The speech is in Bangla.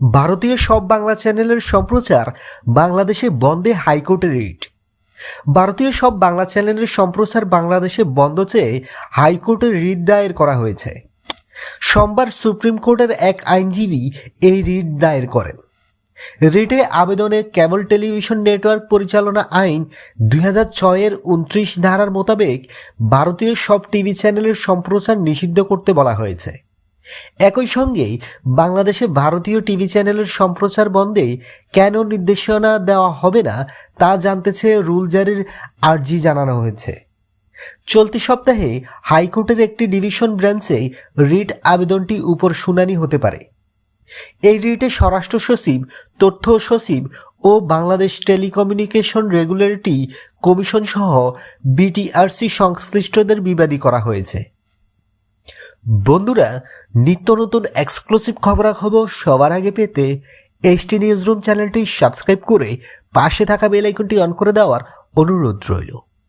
ভারতীয় সব বাংলা চ্যানেলের সম্প্রচার বাংলাদেশে বন্ধে হাইকোর্টের রিট। ভারতীয় সব বাংলা চ্যানেলের সম্প্রচার বাংলাদেশে বন্ধ চেয়ে হাইকোর্টের রিট দায়ের করা হয়েছে। সোমবার সুপ্রিম কোর্টের এক আইনজীবী এই রিট দায়ের করেন। রিটে আবেদনে কেবল টেলিভিশন নেটওয়ার্ক পরিচালনা আইন দুই হাজার ছয়ের উনত্রিশ ধারার মোতাবেক ভারতীয় সব টিভি চ্যানেলের সম্প্রচার নিষিদ্ধ করতে বলা হয়েছে। একই সঙ্গে বাংলাদেশে ভারতীয় টিভি চ্যানেলের সম্প্রচার বন্ধে কেন নির্দেশনা দেওয়া হবে না তা জানতে চেয়ে রুল জারির আর্জি জানানো হয়েছে। চলতি সপ্তাহে হাইকোর্টের একটি ডিভিশন ব্রাঞ্চে রিট আবেদনটি উপর শুনানি হতে পারে। এই রিটে স্বরাষ্ট্র সচিব, তথ্য সচিব ও বাংলাদেশ টেলিকমিউনিকেশন রেগুলেটরি কমিশন সহ বিটিআরসি সংশ্লিষ্টদের বিবাদী করা হয়েছে। বন্ধুরা, নিত্য নতুন এক্সক্লুসিভ খবরাখবর সবার আগে পেতে এসটি নিউজ রুম চ্যানেলটি সাবস্ক্রাইব করে পাশে থাকা বেল আইকনটি অন করে দেওয়ার অনুরোধ রইল।